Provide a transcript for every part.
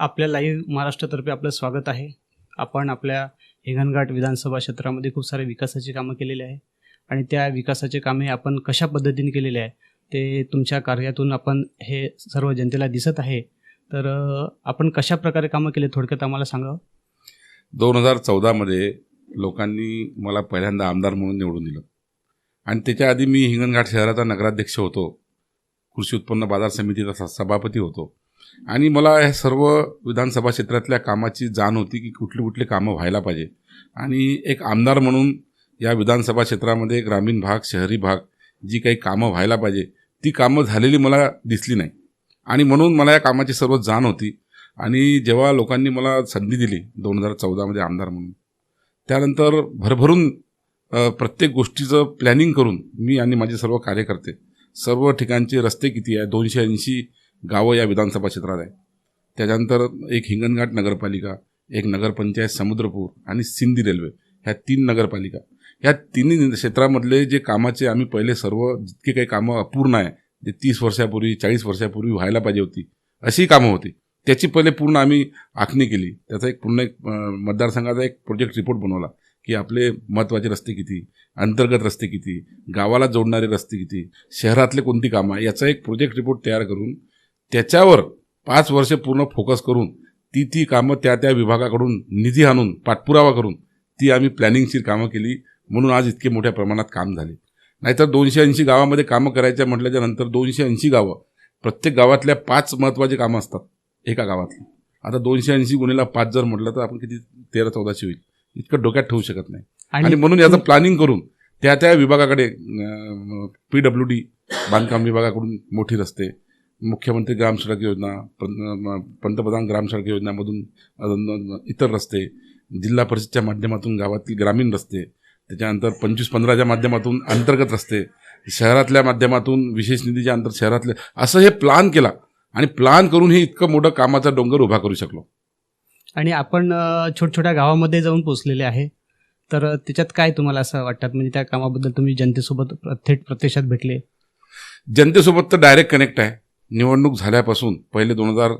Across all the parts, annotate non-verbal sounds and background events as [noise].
आपल्या लाईव्ह महाराष्ट्रातर्फे आपलं स्वागत आहे. आपण आपल्या हिंगणघाट विधानसभा क्षेत्रामध्ये खूप सारे विकासाची कामं केलेली आहे. आणि त्या विकासाचे कामे आपण कशा पद्धतीने केलेले आहे ते तुमच्या कार्यातून आपण हे सर्व जनतेला दिसत आहे. तर आपण कशा प्रकारे कामं केले थोडक्यात आम्हाला सांगा. दोन हजार चौदामध्ये लोकांनी मला पहिल्यांदा आमदार म्हणून निवडून दिलं. आणि त्याच्या आधी मी हिंगणघाट शहराचा नगराध्यक्ष होतो. कृषी उत्पन्न बाजार समितीचा सभापती होतो. आणि मला ह्या सर्व विधानसभा क्षेत्रातल्या कामाची जाण होती की कुठली कुठली कामं व्हायला पाहिजे. आणि एक आमदार म्हणून या विधानसभा क्षेत्रामध्ये ग्रामीण भाग शहरी भाग जी काही कामं व्हायला पाहिजे ती कामं झालेली मला दिसली नाही. आणि म्हणून मला या कामाची सर्व जाण होती. आणि जेव्हा लोकांनी मला संधी दिली दोन हजार चौदामध्ये आमदार म्हणून त्यानंतर भरभरून प्रत्येक गोष्टीचं प्लॅनिंग करून मी आणि माझे सर्व कार्यकर्ते सर्व ठिकाणचे रस्ते किती आहे दोनशे ऐंशी गावं या विधानसभा क्षेत्रात आहे. त्याच्यानंतर एक हिंगणघाट नगरपालिका एक नगरपंचायत समुद्रपूर आणि सिंधी रेल्वे ह्या तीन नगरपालिका. ह्या तिन्ही क्षेत्रामधले जे कामाचे आम्ही पहिले सर्व जितके काही कामं अपूर्ण आहे जे तीस वर्षापूर्वी चाळीस वर्षापूर्वी व्हायला पाहिजे होती अशी कामं होती. त्याची पहिले पूर्ण आम्ही आखणी केली. त्याचा एक पूर्ण एक मतदारसंघाचा एक प्रोजेक्ट रिपोर्ट बनवला की आपले महत्त्वाचे रस्ते किती अंतर्गत रस्ते किती गावाला जोडणारे रस्ते किती शहरातले कोणती कामं आहे याचा एक प्रोजेक्ट रिपोर्ट तयार करून त्याच्यावर पाच वर्षे पूर्ण फोकस करून ती ती कामं त्या त्या विभागाकडून निधी आणून पाठपुरावा करून ती आम्ही प्लॅनिंगची कामं केली म्हणून आज इतके मोठ्या प्रमाणात काम झाले. नाहीतर दोनशे ऐंशी गावामध्ये कामं करायच्या म्हटल्याच्या नंतर दोनशे ऐंशी गावं प्रत्येक गावातल्या पाच महत्त्वाची कामं असतात एका गावातली. आता दोनशे ऐंशी गुन्हेला पाच जर म्हटलं तर आपण किती? तेरा चौदाशे होईल. इतकं डोक्यात ठेवू शकत नाही. आणि म्हणून याचं प्लॅनिंग करून त्या त्या विभागाकडे पी डब्ल्यू डी बांधकाम विभागाकडून मोठी रस्ते मुख्यमंत्री ग्राम सडक योजना पंतप्रधान ग्राम सडक योजनामधून इतर रस्ते जिल्हा परिषदच्या माध्यमातून गावातील ग्रामीण रस्ते त्याच्यानंतर पंचवीस पंधराच्या माध्यमातून अंतर्गत रस्ते शहरातल्या माध्यमातून विशेष निधीच्या अंतर शहरातले असं हे प्लान केला. आणि प्लान करून हे इतकं मोठं कामाचा डोंगर उभा करू शकलो. आणि आपण छोट्या गावामध्ये जाऊन पोचलेले आहे. तर त्याच्यात काय तुम्हाला असं वाटतात म्हणजे त्या कामाबद्दल तुम्ही जनतेसोबत थेट प्रत्यक्षात भेटले. जनतेसोबत तर डायरेक्ट कनेक्ट आहे. निवडणूक झाल्यापासून पहिले दोन हजार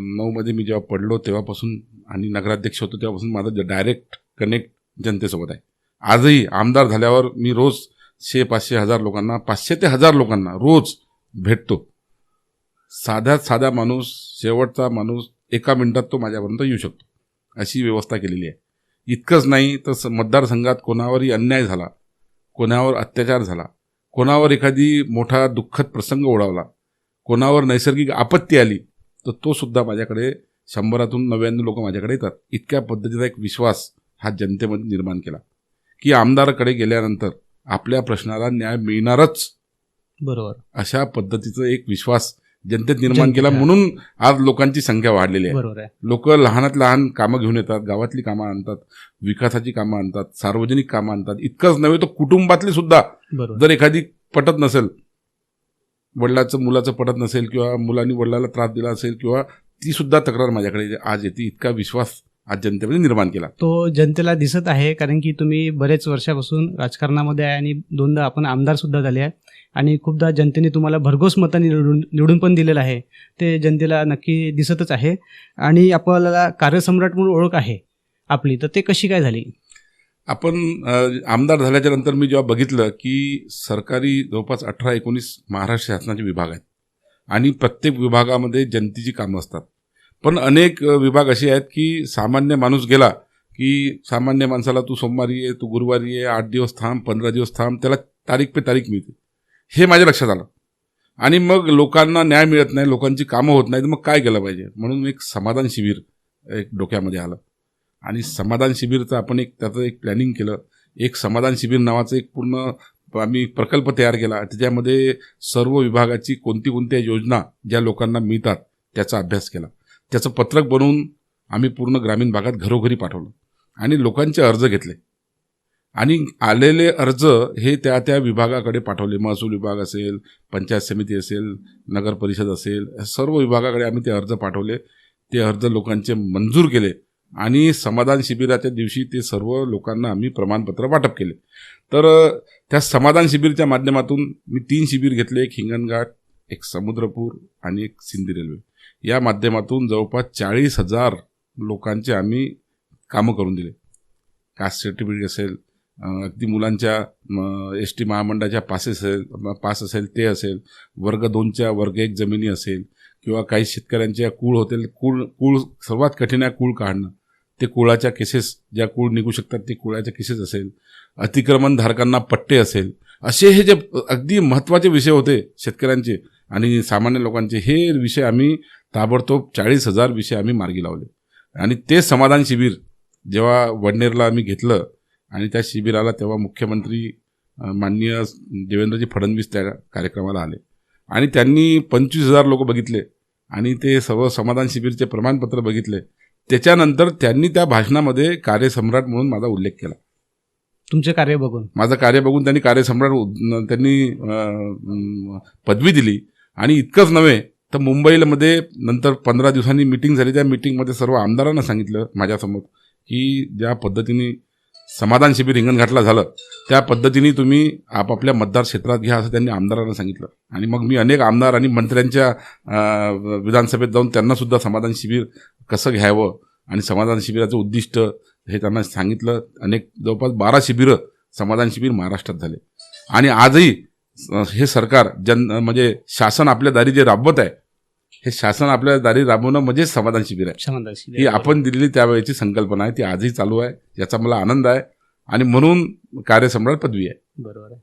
नऊमध्ये मी जेव्हा पडलो तेव्हापासून आणि नगराध्यक्ष होतो तेव्हापासून माझं डायरेक्ट कनेक्ट जनतेसोबत आहे. आजही आमदार झाल्यावर मी रोज शे पाचशे हजार लोकांना पाचशे ते हजार लोकांना रोज भेटतो. साध्यात साधा माणूस शेवटचा माणूस एका मिनिटात तो माझ्यापर्यंत येऊ शकतो. अशी व्यवस्था केलेली आहे. इतकंच नाही तर स- मतदारसंघात कोणावरही अन्याय झाला कोणावर अत्याचार झाला कोणावर एखादी मोठा दुःखद प्रसंग ओढावला कोणावर नैसर्गिक आपत्ती आली तर तो सुद्धा माझ्याकडे शंभरातून नव्याण्णव लोक माझ्याकडे येतात. इतक्या पद्धतीचा एक विश्वास हा जनतेमध्ये निर्माण केला. की आमदाराकडे गेल्यानंतर आपल्या प्रश्नाला न्याय मिळणारच. बरोबर. अशा पद्धतीचा एक विश्वास जनतेत निर्माण केला. म्हणून आज लोकांची संख्या वाढलेली आहे. लोक लहानात लहान कामं घेऊन येतात गावातली कामं आणतात विकासाची कामं आणतात सार्वजनिक कामं आणतात. इतकंच नव्हे तर कुटुंबातली सुद्धा जर एखादी पटत नसेल वडिलाचं मुलाचं पटत नसेल किंवा मुलांनी वडिलाला त्रास दिला असेल किंवा ती सुद्धा तक्रार माझ्याकडे आज येते. इतका विश्वास आज जनतेमध्ये निर्माण केला. तो जनतेला दिसत आहे कारण की तुम्ही बरेच वर्षापासून राजकारणामध्ये आहे आणि दोनदा आपण आमदार सुद्धा झाले आहे. आणि खूपदा जनतेने तुम्हाला भरघोस मतांनी निवडून निवडून पण दिलेलं आहे. ते जनतेला नक्की दिसतच आहे. आणि आपल्याला कार्यसम्राट म्हणून ओळख आहे आपली. तर ते कशी काय झाली? आपण आमदार झाल्याच्यानंतर मी जेव्हा बघितलं की सरकारी जवळपास अठरा एकोणीस महाराष्ट्र शासनाचे विभाग आहेत आणि प्रत्येक विभागामध्ये जनतेची कामं असतात. पण अनेक विभाग असे आहेत की सामान्य माणूस गेला की सामान्य माणसाला तू सोमवारी ये तू गुरुवारी ये आठ दिवस थांब पंधरा दिवस थांब त्याला तारीख पे तारीख मिळते. हे माझ्या लक्षात आलं. आणि मग लोकांना न्याय मिळत नाही लोकांची कामं होत नाहीत मग काय केलं पाहिजे? म्हणून एक समाधान शिबिर एक डोक्यामध्ये आलं. आणि समाधान शिबिरचं आपण एक त्याचं एक प्लॅनिंग केलं. एक समाधान शिबिर नावाचं एक पूर्ण आम्ही प्रकल्प तयार केला. त्याच्यामध्ये सर्व विभागाची कोणती कोणत्या योजना ज्या लोकांना मिळतात त्याचा अभ्यास केला. त्याचं पत्रक बनवून आम्ही पूर्ण ग्रामीण भागात घरोघरी पाठवलं. आणि लोकांचे अर्ज घेतले. आणि आलेले अर्ज हे त्या त्या विभागाकडे पाठवले. महसूल विभाग असेल पंचायत समिती असेल नगर परिषद असेल सर्व विभागाकडे आम्ही ते अर्ज पाठवले. ते अर्ज लोकांचे मंजूर केले. आणि समाधान शिबिराच्या दिवशी ते सर्व लोकांना आम्ही प्रमाणपत्र वाटप केले. तर त्या समाधान शिबिरच्या माध्यमातून मी तीन शिबिर घेतले. एक हिंगणघाट एक समुद्रपूर आणि एक सिंधी रेल्वे. या माध्यमातून जवळपास चाळीस हजार लोकांचे आम्ही कामं करून दिले. कास्ट सर्टिफिकेट असेल अगदी मुलांच्या एस टी महामंडळाच्या पासेस असेल पास असेल ते असेल वर्ग दोनच्या वर्ग एक जमिनी असेल किंवा काही शेतकऱ्यांच्या कूळ होतील कूळ कूळ सर्वात कठीण आहे कूळ काढणं. ते कुळाच्या केसेस ज्या कुळ निघू शकतात ते कुळाच्या केसेस असेल अतिक्रमण धारकांना पट्टे असेल असे हे जे अगदी महत्त्वाचे विषय होते शेतकऱ्यांचे आणि सामान्य लोकांचे हे विषय आम्ही ताबडतोब चाळीस हजार विषय आम्ही मार्गी लावले. आणि ते समाधान शिबिर जेव्हा वडनेरला आम्ही घेतलं आणि त्या शिबिराला तेव्हा मुख्यमंत्री माननीय देवेंद्रजी फडणवीस त्या कार्यक्रमाला आले. आणि त्यांनी पंचवीस हजार लोक बघितले आणि ते सर्व समाधान शिबिरचे प्रमाणपत्र बघितले. त्याच्यानंतर त्यांनी त्या भाषणामध्ये कार्यसम्राट म्हणून माझा उल्लेख केला. तुमचे कार्य बघून? माझं कार्य बघून त्यांनी कार्यसम्राट त्यांनी पदवी दिली. आणि इतकंच नव्हे तर मुंबईमध्ये नंतर पंधरा दिवसांनी मिटिंग झाली. त्या मिटिंगमध्ये सर्व आमदारांना सांगितलं माझ्यासमोर की ज्या पद्धतीने समाधान शिबिर हिंगणघाटला झालं त्या पद्धतीने तुम्ही आपापल्या मतदार क्षेत्रात घ्या असं त्यांनी आमदारांना सांगितलं. आणि मग मी अनेक आमदार आणि मंत्र्यांच्या विधानसभेत जाऊन त्यांना सुद्धा समाधान शिबिर कसं घ्यावं आणि समाधान शिबिराचं उद्दिष्ट हे त्यांना सांगितलं. अनेक जवळपास बारा शिबिरं समाधान शिबिर महाराष्ट्रात झाले. आणि आजही हे सरकार जन म्हणजे शासन आपल्या दारी जे राबवत आहे हे शासन आपल्या दारी राबवणं म्हणजे समाधान शिबिर आहे. क्षमता ही आपण दिलेली त्यावेळेची संकल्पना आहे. ती आजही चालू आहे. याचा मला आनंद आहे. आणि म्हणून कार्यसम्राट पदवी आहे. बरोबर आहे.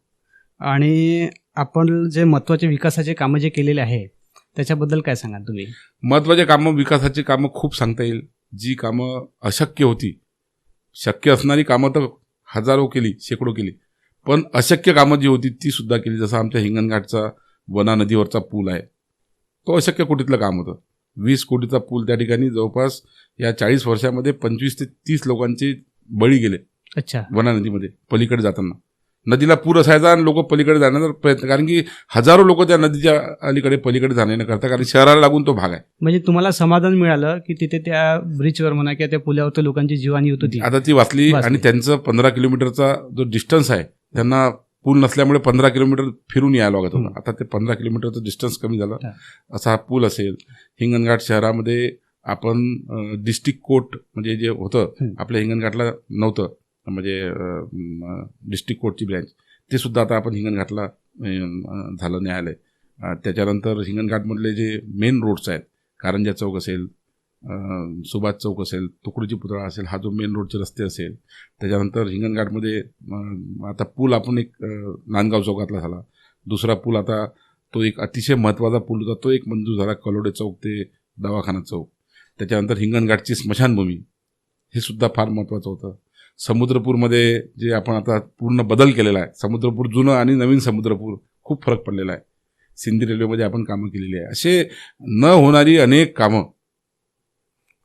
आणि आपण जे महत्त्वाचे विकासाचे कामं जे केलेले आहे त्याच्याबद्दल काय सांगाल तुम्ही? महत्त्वाचे कामं विकासाची कामं खूप सांगता येईल. जी कामं अशक्य होती. शक्य असणारी कामं तर हजारो केली शेकडो केली. पण अशक्य कामं जी होती ती सुद्धा केली. जसं आमच्या हिंगणघाटचा वना नदीवरचा पूल आहे. अशक्य कोटीतलं काम होतं. वीस कोटीचा पूल त्या ठिकाणी जवळपास या चाळीस वर्षामध्ये पंचवीस ते तीस लोकांचे बळी गेले. अच्छा. वना नदीमध्ये पलीकडे जाताना. नदीला पूर असायचा आणि लोक पलीकडे जाण्याचा प्रयत्न कारण की हजारो लोक त्या नदीच्या अलीकडे पलीकडे जाण्याने करतात कारण शहराला लागून तो भाग आहे. म्हणजे तुम्हाला समाधान मिळालं की तिथे त्या ब्रिजवर म्हणा किंवा त्या पुलावर लोकांची जीवानी होत होती. आता ती वाचली. आणि त्यांचं पंधरा किलोमीटरचा जो डिस्टन्स आहे त्यांना पूल नसल्यामुळे पंधरा किलोमीटर फिरून यायला लागत. होतं आता ते पंधरा किलोमीटरचं डिस्टन्स कमी झालं. असा हा पूल असेल हिंगणघाट शहरामध्ये आपण डिस्ट्रिक्ट कोर्ट म्हणजे जे होतं. आपल्या हिंगणघाटला नव्हतं म्हणजे डिस्ट्रिक्ट कोर्टची ब्रँच ते सुद्धा आता आपण हिंगणघाटला झालं न्यायालय त्याच्यानंतर हिंगणघाटमधले जे मेन रोड्स आहेत कारंजा चौक असेल सुभाष चौक असेल तुकडीची पुतळा असेल हा जो मेन रोडचे रस्ते असेल त्याच्यानंतर हिंगणघाटमध्ये आता पूल आपण एक नांदगाव चौकातला झाला. दुसरा पूल आता तो एक अतिशय महत्त्वाचा पूल होता तो एक मंजूर झाला कलोडे चौक ते दवाखाना चौक. त्याच्यानंतर हिंगणघाटची स्मशानभूमी हे सुद्धा फार महत्त्वाचं होतं. समुद्रपूरमध्ये जे आपण आता पूर्ण बदल केलेला आहे समुद्रपूर जुनं आणि नवीन समुद्रपूर खूप फरक पडलेला आहे. सिंधी रेल्वेमध्ये आपण कामं केलेली आहे. असे न होणारी अनेक कामं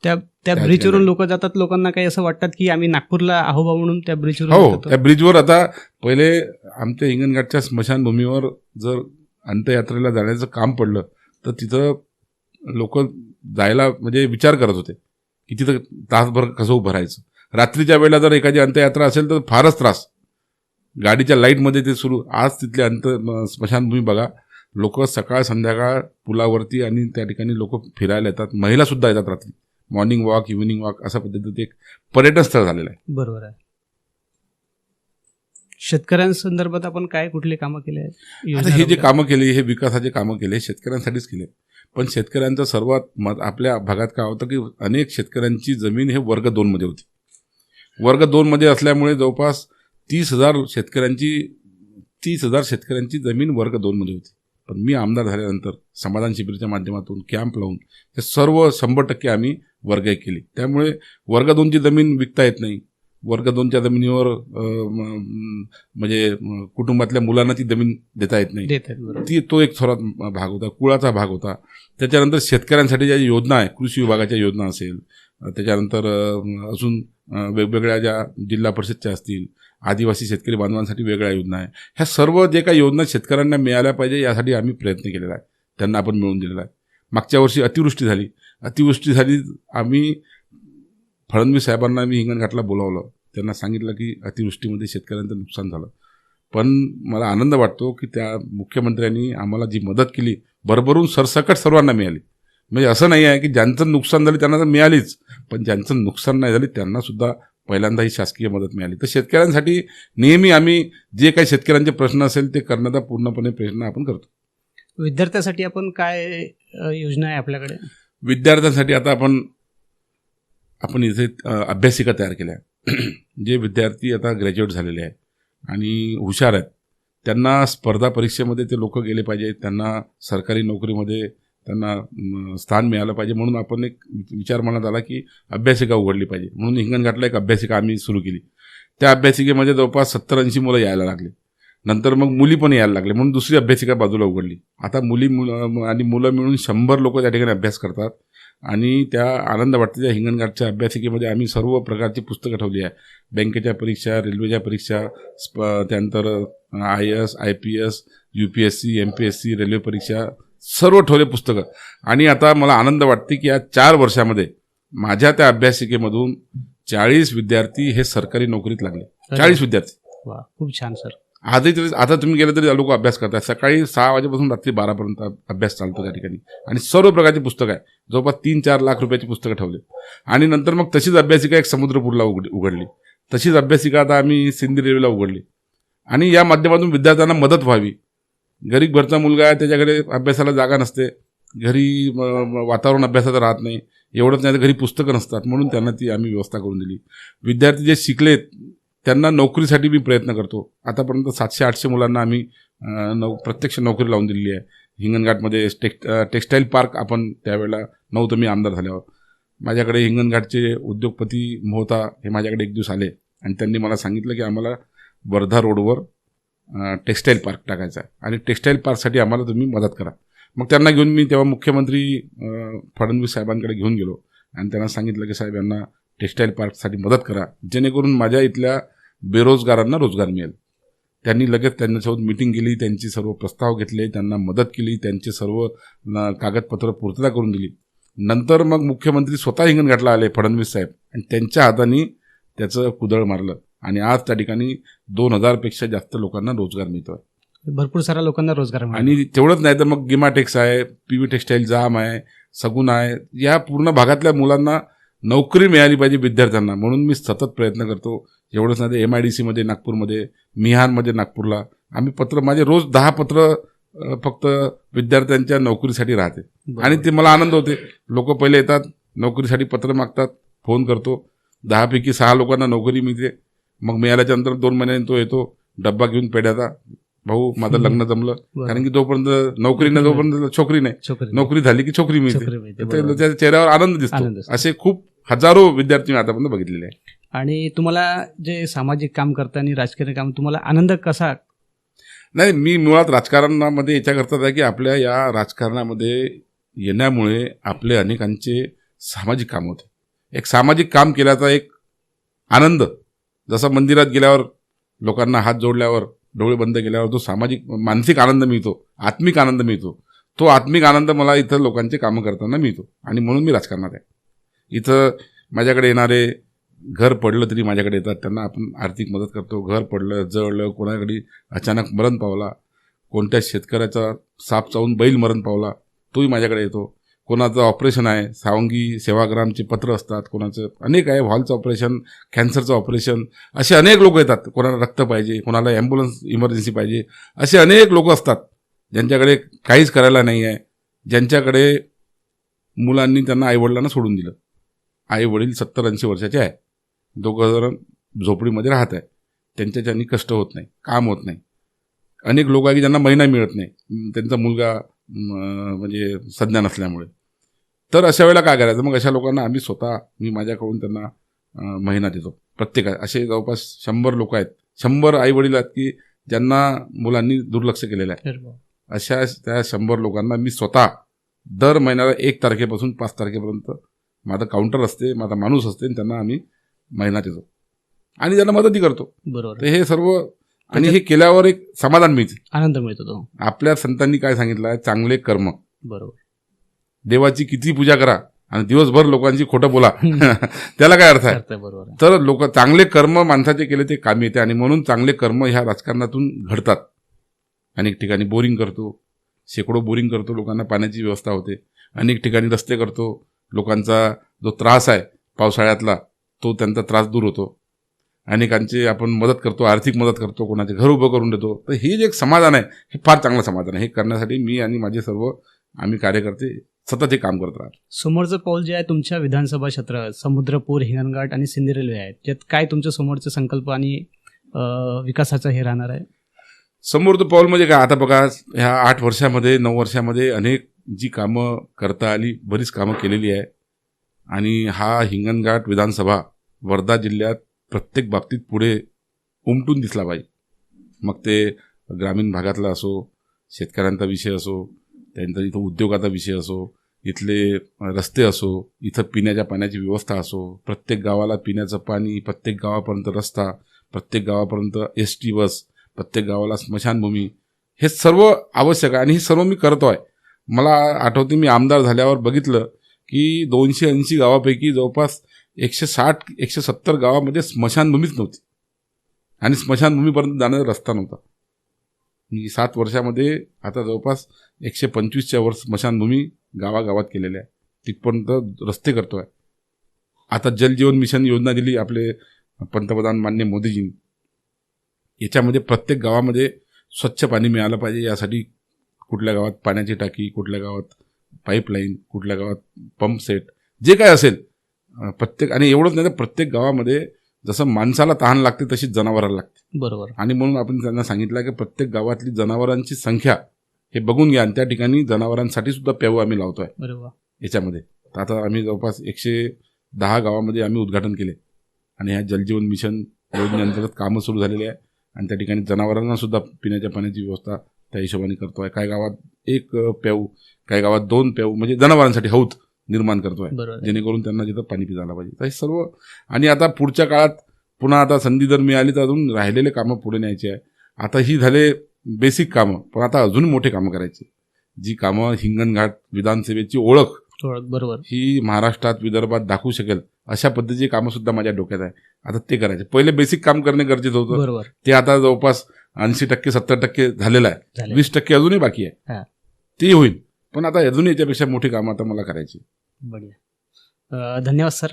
त्या त्या ब्रिजवरून. लोक जातात लोकांना काही असं वाटतात की आम्ही नागपूरला आहो बा म्हणून त्या ब्रिजवरून हो. त्या ब्रिजवर आता पहिले आमच्या हिंगणघाटच्या स्मशानभूमीवर जर अंत्ययात्रेला जाण्याचं काम पडलं तर तिथं लोक जायला म्हणजे विचार करत होते की तिथं तासभर कसं उभं राहायचं. रात्रीच्या वेळेला जर एखादी अंत्ययात्रा असेल तर फारच त्रास. गाडीच्या लाईटमध्ये ते सुरू. आज तिथले अंत स्मशानभूमी बघा. लोक सकाळ संध्याकाळ पुलावरती आणि त्या ठिकाणी लोक फिरायला येतात. महिला सुद्धा येतात रात्री. मॉर्निंग वॉक इव्हिनिंग वॉक अशा पद्धतीचं एक पर्यटन स्थळ झालेलं आहे. बरोबर आहे. शेतकऱ्यांसंदर्भात आपण काय कुठले कामं केले आहेत? आता हे जे? कामं केली हे विकासाचे कामं केले शेतकऱ्यांसाठीच केले. पण शेतकऱ्यांचं सर्वात मत आपल्या भागात काय होतं की अनेक शेतकऱ्यांची जमीन हे वर्ग दोनमध्ये होती. वर्ग दोनमध्ये असल्यामुळे जवळपास तीस हजार शेतकऱ्यांची तीस हजार शेतकऱ्यांची जमीन वर्ग दोनमध्ये होती. पण मी आमदार झाल्यानंतर समाधान शिबिरच्या माध्यमातून कॅम्प लावून हे सर्व शंभर टक्के आम्ही वर्ग एक केली. त्यामुळे वर्ग दोनची जमीन विकता येत नाही. वर्ग दोनच्या जमिनीवर म्हणजे कुटुंबातल्या मुलांना ती जमीन देता येत नाही. ती तो एक थोडा भाग होता कुळाचा भाग होता. त्याच्यानंतर शेतकऱ्यांसाठी ज्या योजना आहे कृषी विभागाच्या योजना असेल त्याच्यानंतर अजून वेगवेगळ्या ज्या जिल्हा परिषदच्या असतील आदिवासी शेतकरी बांधवांसाठी वेगळ्या योजना आहे. ह्या सर्व जे काही योजना शेतकऱ्यांना मिळाल्या पाहिजे यासाठी आम्ही प्रयत्न केलेला आहे. त्यांना आपण मिळवून दिलेला आहे. मागच्या वर्षी अतिवृष्टी झाली. अतिवृष्टी झाली आम्ही फडणवीस साहेबांना मी हिंगणघाटला बोलावलं. त्यांना सांगितलं की अतिवृष्टीमध्ये शेतकऱ्यांचं नुकसान झालं. पण मला आनंद वाटतो की त्या मुख्यमंत्र्यांनी आम्हाला जी मदत केली भरभरून सरसकट सर्वांना मिळाली. म्हणजे असं नाही आहे की ज्यांचं नुकसान झालं त्यांना तर मिळालीच. पण ज्यांचं नुकसान नाही झाले त्यांनासुद्धा पहिल्यांदा ही शासकीय मदत मिळाली. तर शेतकऱ्यांसाठी नेहमी आम्ही जे काही शेतकऱ्यांचे प्रश्न असेल ते करण्याचा पूर्णपणे प्रयत्न आपण करतो. विद्यार्थ्यासाठी आपण काय योजना आहे आपल्याकडे? विद्यार्थ्यांसाठी आता आपण आपण इथे अभ्यासिका तयार केल्या. [clears throat] जे विद्यार्थी आता ग्रॅज्युएट झालेले आहेत आणि हुशार आहेत त्यांना स्पर्धा परीक्षेमध्ये ते लोक गेले पाहिजे त्यांना सरकारी नोकरीमध्ये त्यांना स्थान मिळालं पाहिजे. म्हणून आपण एक विचार मनात आला की अभ्यासिका उघडली पाहिजे. म्हणून हिंगणघाटला एक अभ्यासिका आम्ही सुरू केली. त्या अभ्यासिकेमध्ये जवळपास सत्तर ऐंशी मुलं यायला लागले. नंतर मग मुली पण यायला लागले. म्हणून दुसरी अभ्यासिका बाजूला उघडली. आता मुली मुलं आणि मुलं मिळून शंभर लोक त्या ठिकाणी अभ्यास करतात. आणि त्या आनंद वाटते त्या हिंगणघाटच्या अभ्यासिकेमध्ये आम्ही सर्व प्रकारची पुस्तकं ठेवली आहे. बँकेच्या परीक्षा रेल्वेच्या परीक्षा स्प त्यानंतर I S I P S U P S C M P S C railway परीक्षा सर्व ठेवले पुस्तकं. आणि आता मला आनंद वाटते की या चार वर्षामध्ये माझ्या त्या अभ्यासिकेमधून चाळीस विद्यार्थी हे सरकारी नोकरीत लागले. चाळीस विद्यार्थी. खूप छान सर. आजही तरी आता तुम्ही गेलं तरी लोक अभ्यास करतात. सकाळी सहा वाजेपासून रात्री बारापर्यंत अभ्यास चालतो त्या ठिकाणी. आणि सर्व प्रकारची पुस्तकं आहे. जवळपास तीन चार लाख रुपयाची पुस्तकं ठेवले. आणि नंतर मग तशीच अभ्यासिका एक समुद्रपूरला उघड उघडली. तशीच अभ्यासिका आता आम्ही सिंधी रेल्वेला उघडली. आणि या माध्यमातून विद्यार्थ्यांना मदत व्हावी. गरीब घरचा मुलगा आहे त्याच्याकडे अभ्यासाला जागा नसते. घरी वातावरण अभ्यासाचं राहत नाही. एवढंच नाही तर घरी पुस्तकं नसतात. म्हणून त्यांना ती आम्ही व्यवस्था करून दिली. विद्यार्थी जे शिकलेत त्यांना नोकरीसाठी मी प्रयत्न करतो. आतापर्यंत सातशे आठशे मुलांना आम्ही नौ प्रत्यक्ष नोकरी लावून दिलेली आहे. हिंगणघाटमध्ये टेक्स्ट टेक्स्टाईल पार्क आपण त्यावेळेला नव्हतं मी आमदार झाल्यावर. माझ्याकडे हिंगणघाटचे उद्योगपती मोहता हे माझ्याकडे एक दिवस आले आणि त्यांनी मला सांगितलं की आम्हाला वर्धा रोडवर टेक्स्टाईल पार्क टाकायचा आहे. आणि टेक्स्टाईल पार्कसाठी आम्हाला तुम्ही मदत करा. मग त्यांना घेऊन मी तेव्हा मुख्यमंत्री फडणवीस साहेबांकडे घेऊन गेलो. आणि त्यांना सांगितलं की साहेब यांना टेक्स्टाईल पार्कसाठी मदत करा. जेणेकरून माझ्या इथल्या बेरोजगारांना रोजगार मिळेल. त्यांनी लगेच त्यांच्यासोबत मिटिंग केली त्यांची सर्व प्रस्ताव घेतले त्यांना मदत केली त्यांचे सर्व कागदपत्र पूर्तता करून दिली. नंतर मग मुख्यमंत्री स्वतः हिंगणघाटला आले फडणवीस साहेब. आणि त्यांच्या हाताने त्याचं कुदळ मारलं. आणि आज त्या ठिकाणी दोन हजारपेक्षा जास्त लोकांना रोजगार मिळतोय. भरपूर साऱ्या लोकांना रोजगार मिळाला. आणि तेवढंच नाही तर मग गिमाटेक्स आहे पी व्ही टेक्स्टाईल जाम आहे सगुन आहे. या पूर्ण भागातल्या मुलांना नोकरी मिळाली पाहिजे विद्यार्थ्यांना. म्हणून मी सतत प्रयत्न करतो. एवढंच नाही तर एम आय डी सीमध्ये नागपूरमध्ये मिहानमध्ये नागपूरला आम्ही पत्र माझे रोज दहा पत्र अ, फक्त विद्यार्थ्यांच्या नोकरीसाठी राहते. बरोबर. आणि ते मला आनंद होते. लोक पहिले येतात नोकरीसाठी पत्र मागतात फोन करतो. दहापैकी सहा लोकांना नोकरी मिळते. मग मिळाल्याच्या नंतर दोन महिन्यांनी तो येतो डब्बा घेऊन पेड्याचा भाऊ माझं लग्न जमलं. कारण की जोपर्यंत नोकरी नाही जोपर्यंत छोकरी नाही. नोकरी झाली की छोकरी मिळते. त्याच्या चेहऱ्यावर आनंद दिसतो. असे खूप हजारो विद्यार्थी मी आतापर्यंत बघितलेले आहे आणि तुम्हाला जे सामाजिक काम करताना राजकीय काम तुम्हाला आनंद कसा? नाही मी मुळात राजकारणामध्ये याच्याकरता आहे की आपल्या या राजकारणामध्ये येण्यामुळे आपले अनेकांचे सामाजिक काम होते. एक सामाजिक काम केल्याचा एक आनंद जसा मंदिरात गेल्यावर लोकांना हात जोडल्यावर डोळे बंद केल्यावर जो सामाजिक मानसिक आनंद मिळतो आत्मिक आनंद मिळतो. तो आत्मिक आनंद मला इथं लोकांचे कामं करताना मिळतो. आणि म्हणून मी राजकारणात आहे. इथं माझ्याकडे येणारे घर पडलं तरी माझ्याकडे येतात. त्यांना आपण आर्थिक मदत करतो. घर पडलं जळलं कोणाकडे अचानक मरण पावला कोणत्या शेतकऱ्याचा साप चावून बैल मरण पावला तोही माझ्याकडे येतो. कोणाचं ऑपरेशन आहे सावंगी सेवाग्रामचे पत्र असतात कोणाचं अनेक आहे व्हॉलचं ऑपरेशन कॅन्सरचं ऑपरेशन असे अनेक लोक येतात कोणाला रक्त पाहिजे कोणाला ॲम्ब्युलन्स इमर्जन्सी पाहिजे असे अनेक लोक असतात ज्यांच्याकडे काहीच करायला नाही आहे ज्यांच्याकडे मुलांनी त्यांना आईवडिलांना सोडून दिलं. आई वडील सत्तर ऐंशी वर्षाचे आहे दोघं जण झोपडीमध्ये राहत आहे त्यांच्याच्यानी कष्ट होत नाही काम होत नाही. अनेक लोक आहे की ज्यांना महिना मिळत नाही. त्यांचा मुलगा म्हणजे सज्ञा नसल्यामुळे. तर अशा वेळेला काय करायचं? मग अशा लोकांना आम्ही स्वतः मी माझ्याकडून त्यांना महिना देतो. प्रत्येक असे जवळपास शंभर लोक आहेत. शंभर आई वडील आहेत की ज्यांना मुलांनी दुर्लक्ष केलेलं आहे. अशा त्या शंभर लोकांना मी स्वतः दर महिन्याला एक तारखेपासून पाच तारखेपर्यंत माझं काउंटर असते माझा माणूस असते आणि त्यांना आम्ही महिना देतो. आणि त्यांना मदतही करतो. बरोबर. हे सर्व आणि हे केल्यावर एक समाधान मिळते. आनंद मिळतो तो. आपल्या संतांनी काय सांगितलं आहे? चांगले कर्म. बरोबर. देवाची किती पूजा करा आणि दिवसभर लोकांची खोटं बोला. [laughs] त्याला काय अर्थ आहे? बरोबर आहे. तर लोक चांगले कर्म माणसाचे केले ते कामी येते आणि म्हणून चांगले कर्म ह्या राजकारणातून घडतात. अनेक ठिकाणी बोरिंग करतो. शेकडो बोरिंग करतो लोकांना पाण्याची व्यवस्था होते. अनेक ठिकाणी रस्ते करतो. लोकांचा जो त्रास आहे पावसाळ्यातला तो त्यांचा त्रास दूर होतो. अनेकांची आपण मदत करतो आर्थिक मदत करतो कोणाचे घर उभं करून देतो. तर हे जे एक समाधान आहे हे फार चांगलं समाधान आहे. हे करण्यासाठी मी आणि माझे सर्व आम्ही कार्यकर्ते सतत हे काम करत राहतो. समोरचं पाऊल जे आहे तुमच्या विधानसभा क्षेत्र समुद्रपूर हिंगणघाट आणि सिंधी रेल्वे आहे त्यात काय तुमच्या समोरचे संकल्प आणि विकासाचं हे राहणार आहे? समोरचं पाऊल म्हणजे काय? आता बघा ह्या आठ वर्षामध्ये नऊ वर्षामध्ये अनेक जी कामं करता आली बरीच कामं केलेली आहे. आणि हा हिंगणघाट विधानसभा वर्धा जिल्ह्यात प्रत्येक बाबतीत पुढे उमटून दिसला पाहिजे. मग ते ग्रामीण भागातला असो शेतकऱ्यांचा विषय असो त्यांचा इथं उद्योगाचा विषय असो इथले रस्ते असो इथं पिण्याच्या पाण्याची व्यवस्था असो प्रत्येक गावाला पिण्याचं पाणी प्रत्येक गावापर्यंत रस्ता प्रत्येक गावापर्यंत एस टी बस प्रत्येक गावाला स्मशानभूमी हे सर्व आवश्यक आहे आणि हे सर्व मी करतो आहे मला आठवते मी आमदार झाल्यावर बघितलं की दोनशे ऐंशी गावापैकी जवळपास एकशे साठ एकशे सत्तर गावामध्ये स्मशानभूमीच नव्हती. आणि स्मशानभूमीपर्यंत जाणारा रस्ता नव्हता. मी सात वर्षामध्ये आता जवळपास एकशे पंचवीसच्या वर स्मशानभूमी गावागावात केलेल्या आहे. तिथपर्यंत रस्ते करतो आहे आता जलजीवन मिशन योजना दिली आपले पंतप्रधान मान्य मोदीजींनी याच्यामध्ये प्रत्येक गावामध्ये स्वच्छ पाणी मिळालं पाहिजे यासाठी कुठल्या गावात पाण्याची टाकी कुठल्या गावात पाईपलाईन कुठल्या गावात पंप सेट जे काय असेल प्रत्येक आणि एवढंच नाही तर प्रत्येक गावामध्ये जसं माणसाला तहान लागते तशीच जनावराला लागते. बरोबर. आणि म्हणून आपण त्यांना सांगितलं की प्रत्येक गावातली जनावरांची संख्या हे बघून घ्या आणि त्या ठिकाणी जनावरांसाठी सुद्धा प्याऊ आम्ही लावतोय. बरोबर याच्यामध्ये. तर आता आम्ही जवळपास एकशे दहा गावामध्ये आम्ही उद्घाटन केले. आणि ह्या जलजीवन मिशन योजनेअंतर्गत कामं सुरू झालेली आहे. आणि त्या ठिकाणी जनावरांना सुद्धा पिण्याच्या पाण्याची व्यवस्था त्या हिशोबाने करतो आहे काही गावात एक प्याऊ काही गावात दोन प्याऊ म्हणजे जनावरांसाठी हौत निर्माण करतो आहे बरोबर. जेणेकरून त्यांना तिथं पाणी पिता आलं पाहिजे. तर हे सर्व आणि आता पुढच्या काळात पुन्हा आता संधी जर मिळाली तर अजून राहिलेले कामं पुढे न्यायची आहे. आता ही झाले बेसिक कामं. पण आता अजून मोठे कामं करायची. जी कामं हिंगणघाट विधानसभेची ओळख ओळख बरोबर. ही महाराष्ट्रात विदर्भात दाखवू शकेल अशा पद्धतीची कामं सुद्धा माझ्या डोक्यात आहे. आता ते करायचे. पहिले बेसिक काम करणे गरजेचं होतं. बरोबर. ते आता जवळपास ऐंशी टक्के सत्तर टक्के झालेलं आहे. वीस टक्के अजूनही बाकी आहे. ते होईल. पण आता अजून याच्यापेक्षा मोठी कामं आता मला करायची बढिया. धन्यवाद सर.